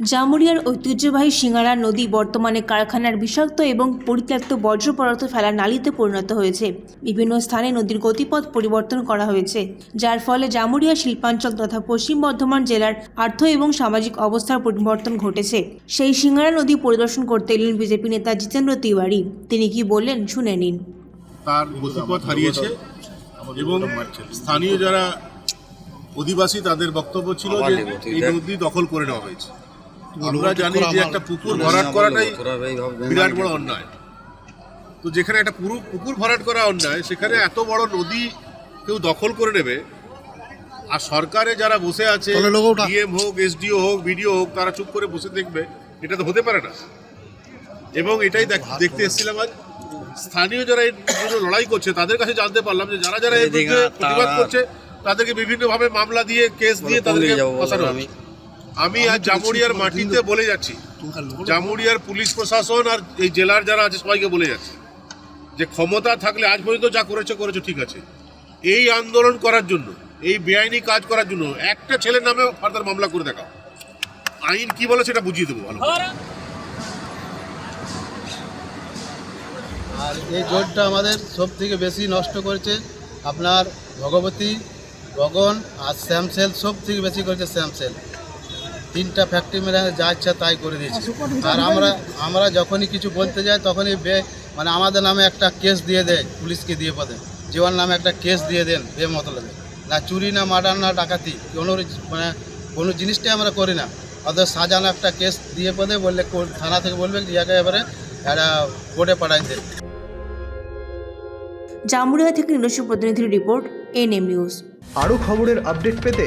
জামুরিয়ার ঐতিহ্যবাহী সিঙ্গারা নদী বর্তমানে কারখানার বিষাক্ত এবং পরিত্যক্ত বর্জ্য পদার্থ ফেলার নালিতে পরিণত হয়েছে। বিভিন্ন স্থানে নদীর গতিপথ পরিবর্তন করা হয়েছে যার ফলে জামুরিয়া শিল্পাঞ্চল তথা পশ্চিম বর্ধমান জেলার আর্থ এবং সামাজিক অবস্থার পরিবর্তন ঘটেছে। সেই সিঙ্গারা নদী পরিদর্শন করতে এলেন বিজেপি নেতা জিতেন্দ্র তিওয়ারি। তিনি কি বললেন শুনে নিন। তার গতিপথ হারিয়েছে এবং স্থানীয় যারা অধিবাসী তাদের বক্তব্য ছিল যে এই নদী দখল করে নেওয়া হয়েছে। আমরা জানি যে একটা পুকুর ভরাট করাটাই বিরাট বড় অন্যায় তো যেখানে একটা পুরো পুকুর ভরাট করা অন্যায় সেখানে এত বড় নদী কেউ দখল করে নেবে আর সরকারে যারা বসে আছে ডিএম হোক এসডিও হোক বিডিও হোক তারা চুপ করে বসে দেখবে এটা তো হতে পারে না এবং এটাই দেখ- দেখতে এসেছিলাম আজ স্থানীয় যারা এর জন্য লড়াই করছে তাদের কাছে জানতে পারলাম যে যারা যারা এর বিরুদ্ধে প্রতিবাদ করছে তাদেরকে বিভিন্নভাবে মামলা দিয়ে কেস দিয়ে তাদেরকে। আমি আজ জামুরিয়ার মাটিতে বলে যাচ্ছি। জামুরিয়ার পুলিশ প্রশাসন আর এই জেলার যারা আছে সবাইকে বলে যাচ্ছি। যে ক্ষমতা থাকলে আজ পর্যন্ত যা করেছ করেছ ঠিক আছে। এই আন্দোলন করার জন্য এই বেআইনি কাজ করার জন্য একটা ছেলের নামে ফার্দার মামলা করে দেখাও। আইন কি বলে সেটা বুঝিয়ে দেবো ভালো আর। এই জোটটা আমাদের সব থেকে বেশি নষ্ট করেছে। আপনার ভগবতী গগন আর শ্যামসেল সব থেকে বেশি করেছে শ্যামসেল। তিনটা ফ্যাক্টরি মেরে যা ইচ্ছা তাই করে দিয়েছে। আর আমরা আমরা যখনই কিছু বলতে যাই তখনই বে মানে আমাদের নামে একটা কেস দিয়ে দেয় পুলিশকে দিয়ে পদে জীবন নামে একটা কেস দিয়ে দেন বে মতলবে না চুরি না মার্ডার না ডাকাতি কোনো মানে কোনো জিনিসটাই আমরা করি না। ওদের সাজানো একটা কেস দিয়ে পদে বললে থানা থেকে বলবে ইয়াকে এবারে একটা কোর্টে পাঠাই দেয় জামুরিয়া থেকে নিজস্ব প্রতিনিধির রিপোর্ট এনএম নিউজ আরও খবরের আপডেট পেতে